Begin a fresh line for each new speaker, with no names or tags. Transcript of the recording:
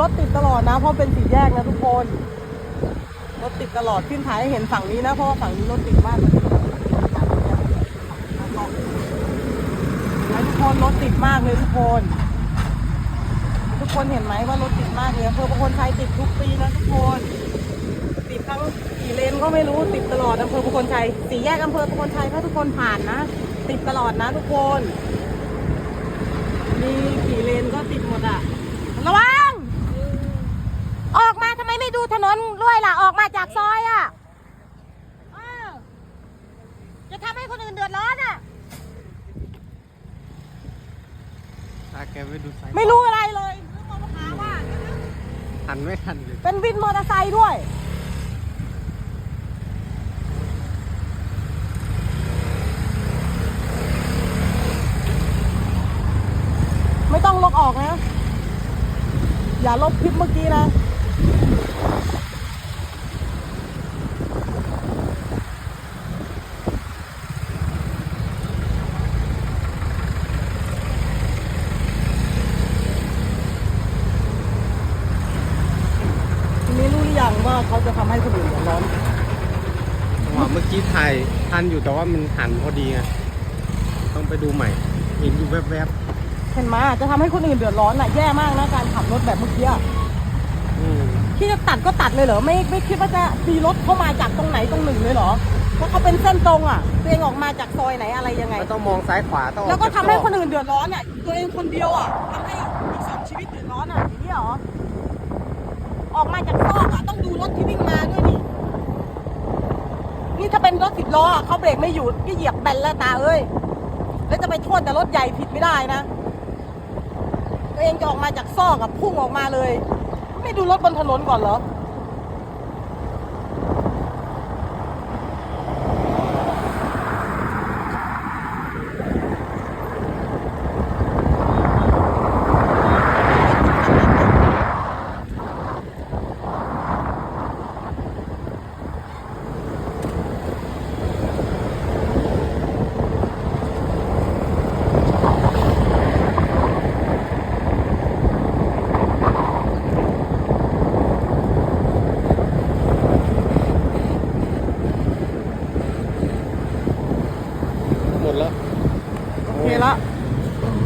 รถติดตลอดนะ เพราะเป็นสี่แยกนะทุกคน รถติดตลอดขึ้นถ่ายให้เห็นฝั่งนี้นะ เพราะว่าฝั่งนี้รถติดมากนะทุกคนรถติดมากเลยทุกคน ทุกคนเห็นไหมว่ารถติดมากเลยอำเภอประคนชัยติดทุกปีนะทุกคน ติดทั้งกี่เลนก็ไม่รู้ติดตลอดอำเภอประคนชัยสี่แยกอำเภอประคนชัยถ้าทุกคนผ่านนะ ติดตลอดนะทุกคน มีกี่เลนก็ติดหมดอะ ระวัง ออกมาทำไมไม่ดูถนนด้วย ล่ะออกมาจากซอยอะเออจะทำให้คนอื่นเดือดร้อนอะ
ตาแกไปดูสาย
ไม่รู้อะไรเลยนึกว่าลูกค้าว่า
หันไม่ทันเลย
เป็นวินมอเตอร์ไซค์ด้วยไม่ต้องลบออกนะ อย่าลบคลิปเมื่อกี้นะ นี้รู้หรือยังว่าเขาจะทำให้คนอื่นเดือดร้อน
จังหวะเมื่อกี้ถ่ายทันอยู่แต่ว่ามันหันพอดีไงต้องไปดูใหม่ เห็นอยู่แวบ
เห็นไหมจะทำให้คนอื่นเดือดร้อนอะแย่มากนะการขับรถแบบเมื่อกี้อะ
ๆอืม
ที่จะตัดก็ตัดเลยเหรอไม่ไม่คิดว่าจะมีรถเข้ามาจากตรงไหนตรงหนึ่งเลยเหรอเพราะเขาเป็นเส้นตรงอะตัวเองออกมาจากซอยไหนอะไรยังไง
ไม่ต้องมองซ้ายขวาต้องออ
แล้วก็
จาก
ทำให้
ซอก
คนอื่นเดือดร้อนอะตัวเองคนเดียวอะทำให้อีกสองชีวิตเดือดร้อนอะอย่างนี้เหรอออก มาจากซอกอะต้องดูรถที่วิ่งมาด้วยนี่นี่ถ้าเป็นรถสิบล้อเขาเบรกไม่อยู่ก็เหยียบแบนแล้วตาเอ้ยแล้วจะไปโทษแต่รถใหญ่ผิดไม่ได้นะตัวเองจะออกมาจากซอกอะพุ่งออกมาเลย ไม่ดูรถบนถนนก่อนเหรอ
หมดแล้ว
โอเคละ